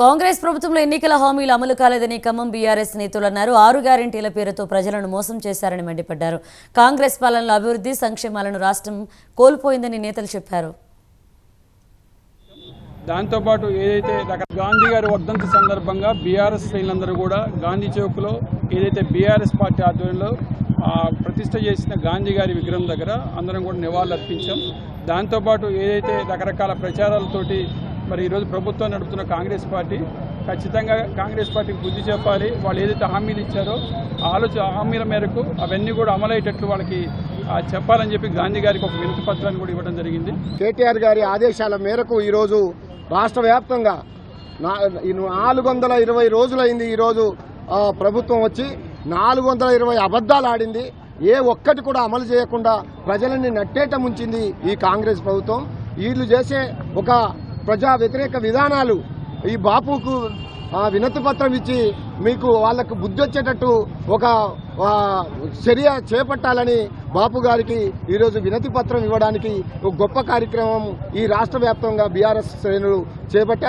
కాంగ్రెస్ ప్రభుత్వంలో ఎన్నికల హామీలు అమలు కాలేదని ఖమ్మం బీఆర్ఎస్ నేతలు అన్నారు ఆరు గ్యారెంటీల పేరుతో ప్రజలను మోసం చేశారని మండిపడ్డారు. కాంగ్రెస్ పాలనలో అభివృద్ధి సంక్షేమాలను రాష్ట్రం కోల్పోయిందని నేతలు చెప్పారు. దాంతోపాటు ఏదైతే గాంధీ గారి వర్ధంతి సందర్భంగా బీఆర్ఎస్ శ్రేణులందరూ కూడా గాంధీ చౌక్లో ఏదైతే బీఆర్ఎస్ పార్టీ ఆధ్వర్యంలో ప్రతిష్ట చేసిన గాంధీ గారి విగ్రహం దగ్గర అందరం కూడా నివాళులు అర్పించాం దాంతోపాటు ఏదైతే రకరకాల ప్రచారాలతోటి మరి ఈరోజు ప్రభుత్వం నడుపుతున్న కాంగ్రెస్ పార్టీ ఖచ్చితంగా కాంగ్రెస్ పార్టీకి బుద్ధి చెప్పాలి. వాళ్ళు ఏదైతే హామీలు ఇచ్చారో ఆలోచన హామీల మేరకు అవన్నీ కూడా అమలయ్యేటట్లు వాళ్ళకి చెప్పాలని చెప్పి గాంధీ గారికి ఒక వినతి పత్రాన్ని కూడా ఇవ్వడం జరిగింది. కేటీఆర్ గారి ఆదేశాల మేరకు ఈరోజు రాష్ట్ర వ్యాప్తంగా ఈ నాలుగు వందల ఇరవై రోజులైంది ఈరోజు ప్రభుత్వం వచ్చి నాలుగు వందల ఇరవై అబద్దాలు ఆడింది. ఏ ఒక్కటి కూడా అమలు చేయకుండా ప్రజలని నట్టేట ముంచింది ఈ కాంగ్రెస్ ప్రభుత్వం. వీళ్ళు చేసే ఒక ప్రజా వ్యతిరేక విధానాలు ఈ బాపుకు ఆ, వినతి పత్రం ఇచ్చి మీకు వాళ్ళకు బుద్ధి వచ్చేటట్టు ఒక చర్య చేపట్టాలని బాపు గారికి ఈరోజు వినతి పత్రం ఇవ్వడానికి ఒక గొప్ప కార్యక్రమం ఈ రాష్ట్ర వ్యాప్తంగా బీఆర్ఎస్ శ్రేణులు చేపట్టారు.